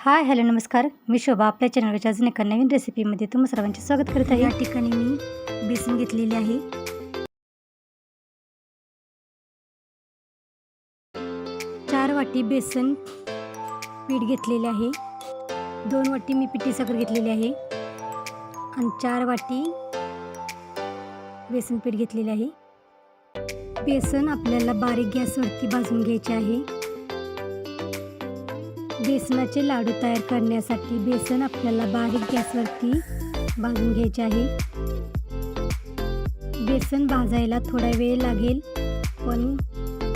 Hi hello नमस्कार. मी शोभा आपल्या चॅनलच्या अजून एका नवीन रेसिपीमध्ये तुम्ही सर्वांचे स्वागत करत आहे. या ठिकाणी मी बेसन घेतलेले आहे. चार वाटी बेसन पीठ घेतलेले आहे. दोन वाटी मी पिठी साखर घेतलेली आहे. आणि चार वाटी बेसन पीठ घेतलेले आहे. बेसन आपल्याला बारीक गॅसवरती भाजून घ्यायचे आहे. बेसनाचे लाडू तयार करण्यासाठी बेसन आपल्याला बारीक गॅसवरती भाजून घ्यायचे आहे. बेसन भाजायला थोडा वेळ लागेल पण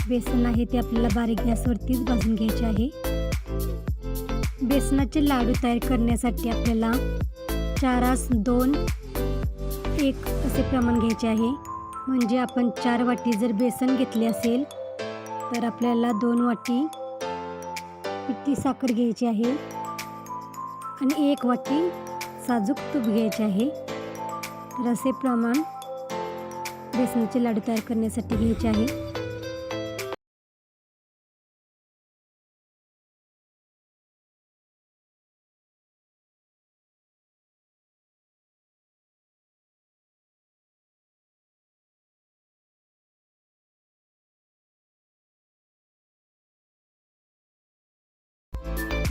बेसन आहे ते आपल्याला बारीक गॅसवरतीच भाजून घ्यायचे आहे. बेसनाचे लाडू तयार करण्यासाठी आपल्याला चारास दोन एक असे प्रमाण घ्यायचे आहे. म्हणजे आपण चार वाटी जर बेसन घेतले असेल तर आपल्याला दोन वाटी इतकी साखर घ्यायची आहे. आणि एक वाटी साजूक तूप घ्यायचे आहे. तर असे प्रमाण बेसनाचे लाडू तयार करण्यासाठी घ्यायचे आहे.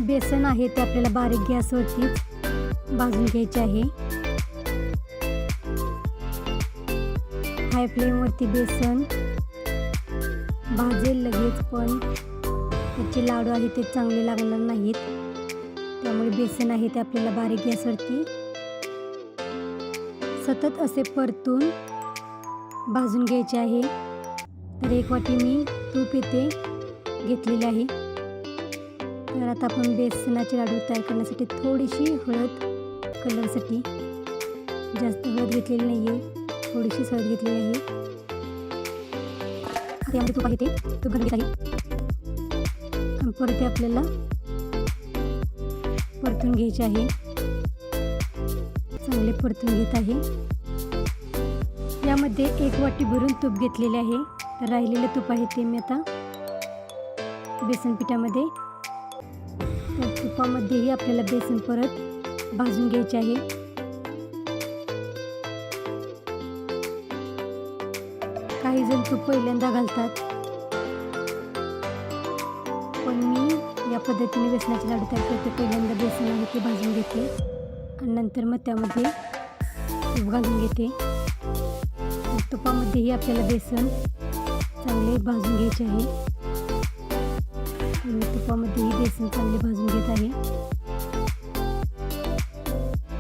बेसन आहे ते आपल्याला बारीक गॅसवरतीच भाजून घ्यायचे आहे. हाय फ्लेमवरती बेसन भाजेल लगेच पण त्याचे लाडू आहे ते चांगले लागणार नाहीत. त्यामुळे बेसन आहे ते आपल्याला बारीक गॅसवरती सतत असे परतून भाजून घ्यायचे आहे. तर एक वाटी मी तूप येथे घेतलेले आहे. तर आता आपण बेसनाचे लाडू तयार करण्यासाठी थोडीशी हळद कलरसाठी जास्त हळद घेतलेली नाही आहे थोडीशी हळद घेतलेली आहे. त्यामध्ये तूप आहे ते. तूप घालून घेत आहे. परत ते आपल्याला परतून घ्यायचे आहे. चांगले परतून घेत आहे. यामध्ये एक वाटी भरून तूप घेतलेले आहे. तर तूप आहे ते मी आता बेसन पिठामध्ये तर तुपामध्येही आपल्याला बेसन परत भाजून घ्यायचे आहे. काही जण तूप पहिल्यांदा घालतात. पण मी या पद्धतीने बेसनाचे लाडू तयार करते. पहिल्यांदा बेसन आहे ते भाजून घेते. आणि नंतर मग त्यामध्ये तूप घालून घेते. तुपामध्येही आपल्याला बेसन चांगले भाजून घ्यायचे आहे. मी तुपामध्येही बेसन चांगले भाजून घेत आहे.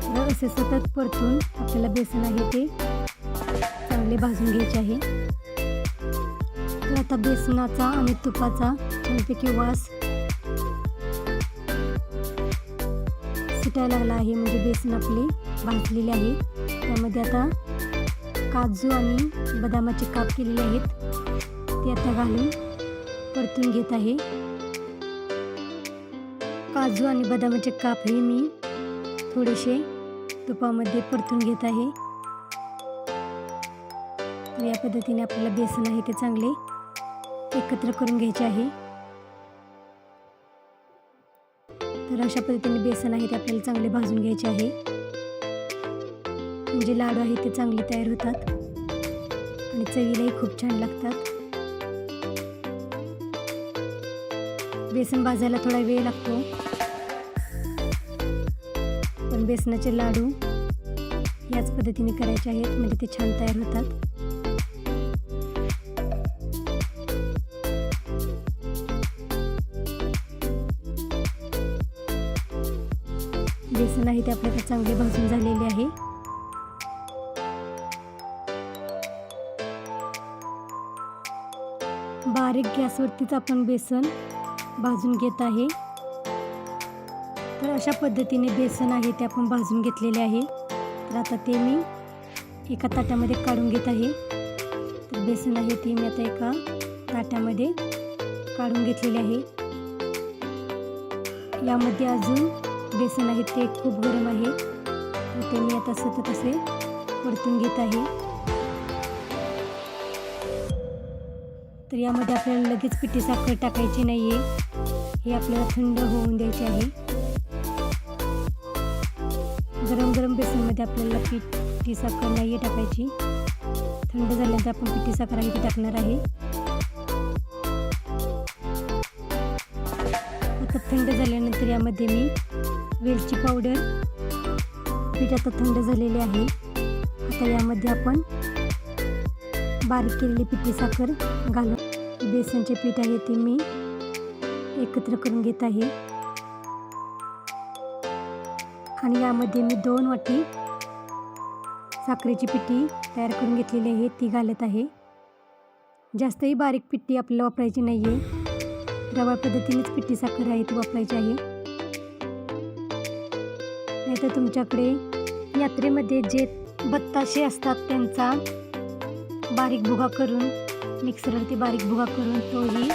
तर असे सतत परतून आपल्याला बेसन आहे ते चांगले भाजून घ्यायचे आहे. तर आता बेसनाचा आणि तुपाचा छानपैकी वास सुटायला लागला आहे म्हणजे बेसन आपले भाजलेले आहे. त्यामध्ये आता काजू आणि बदामाचे काप केलेले आहेत. ते आता घालून परतून घेत आहे. काजू आणि बदामाचे काप हे मी थोडेसे तुपामध्ये परतून घेत आहे. या पद्धतीने आपल्याला बेसन आहे ते चांगले एकत्र करून घ्यायचे आहे. तर अशा पद्धतीने बेसन आहे ते आपल्याला चांगले भाजून घ्यायचे आहे. म्हणजे लाडू आहे ते चांगले तयार होतात. आणि चवीलाही खूप छान लागतात. बेसन भाजायला थोडा वेळ लागतो. पण बेसनाचे लाडू याच पद्धतीने करायचे आहेत म्हणजे ते छान तयार होतात. बेसन आहे ते आपल्याला चांगले भाजून झालेले आहे. बारीक गॅसवरतीच आपण बेसन भाजून घेत आहे. तर अशा पद्धतीने बेसन आहे ते आपण भाजून घेतलेले आहे. तर आता ते मी एका ताट्यामध्ये काढून घेत आहे. तर बेसन आहे ते मी आता एका ताट्यामध्ये काढून घेतलेले आहे. यामध्ये अजून बेसन आहे ते खूप गरम आहे. ते मी आता सतत असे परतून घेत आहे. तर यामध्ये आपल्याला लगेच पिठी साखर टाकायची नाही आहे हे आपल्याला थंड होऊन द्यायचे आहे. गरम गरम बेसनमध्ये आपल्याला पिठी साखर नाही आहे टाकायची. थंड झाल्यानंतर आपण पिठी साखर आहे ती टाकणार आहे. आता थंड झाल्यानंतर यामध्ये मी वेलची पावडर पीठ आता थंड झालेले आहे. आता यामध्ये आपण बारीक केलेली पिठी साखर घालू. बेसनचे पीठ आहे ते मी एकत्र करून घेत आहे. आणि यामध्ये मी दोन वाटी साखरेची पिठी तयार करून घेतलेली आहे ती घालत आहे. जास्तही बारीक पिठी आपल्याला वापरायची नाही आहे रवा पद्धतीनेच पिठी साखर आहे ती वापरायची आहे. नाहीतर तुमच्याकडे यात्रेमध्ये जे बत्ताशे असतात त्यांचा बारीक भुगा करून मिक्सरवरती बारीक भुगा करून तोही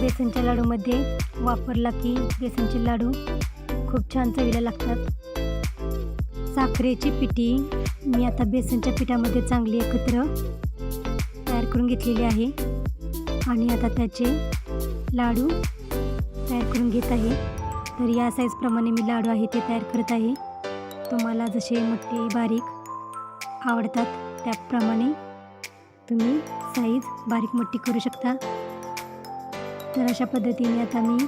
बेसनच्या लाडूमध्ये वापरला की बेसनचे लाडू खूप छान चवीला लागतात. साखरेची पिठी मी आता बेसनच्या पिठामध्ये चांगली एकत्र तयार करून घेतलेली आहे आणि आता त्याचे लाडू तयार करून घेत आहे. तर या साईजप्रमाणे मी लाडू आहे ते तयार करत आहे. तुम्हाला जसे मोठे बारीक आवडतात त्याप्रमाणे तुम्ही साईज बारीक मोठी करू शकता. तर अशा पद्धतीने आता मी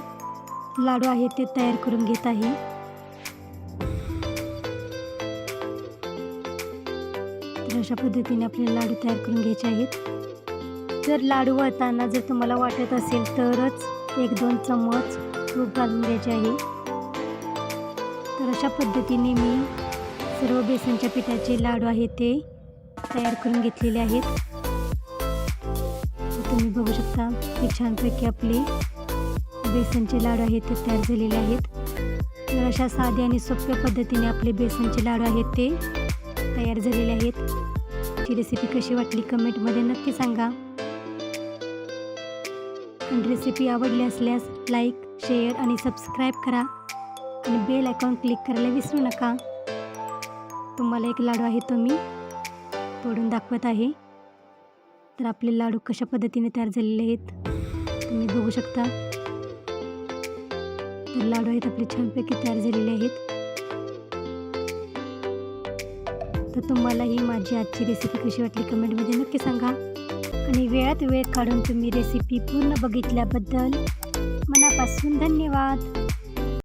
लाडू आहेत ते तयार करून घेत आहे. तर अशा पद्धतीने आपल्याला लाडू तयार करून घ्यायचे आहेत. जर लाडू वळताना जर तुम्हाला वाटत असेल तरच एक दोन चम्मच तूप घालून घ्यायचे आहे. तर अशा पद्धतीने मी सर्व बेसनच्या पिठाचे लाडू आहेत ते तयार करून घेतलेले आहेत. तुम्ही बघू शकता की छानपैकी आपले बेसनचे लाडू आहेत ते तयार झालेले आहेत. तर अशा साध्या आणि सोप्या पद्धतीने आपले बेसनचे लाडू आहेत ते तयार झालेले आहेत. ची रेसिपी कशी वाटली कमेंटमध्ये नक्की सांगा. आणि रेसिपी आवडली असल्यास लाईक शेअर आणि सबस्क्राईब करा. आणि बेल आयकॉन क्लिक करायला विसरू नका. तुम्हाला एक लाडू आहे तो मी तोडून दाखवत आहे. तर आपले लाडू कशा पद्धतीने तयार झालेले आहेत तुम्ही बघू शकता. तर लाडू आहेत आपले छानपैकी तयार झालेले आहेत. तर तुम्हाला ही माझी आजची रेसिपी कशी वाटली कमेंटमध्ये नक्की सांगा. आणि वेळात वेळ काढून तुम्ही रेसिपी पूर्ण बघितल्याबद्दल मनापासून धन्यवाद.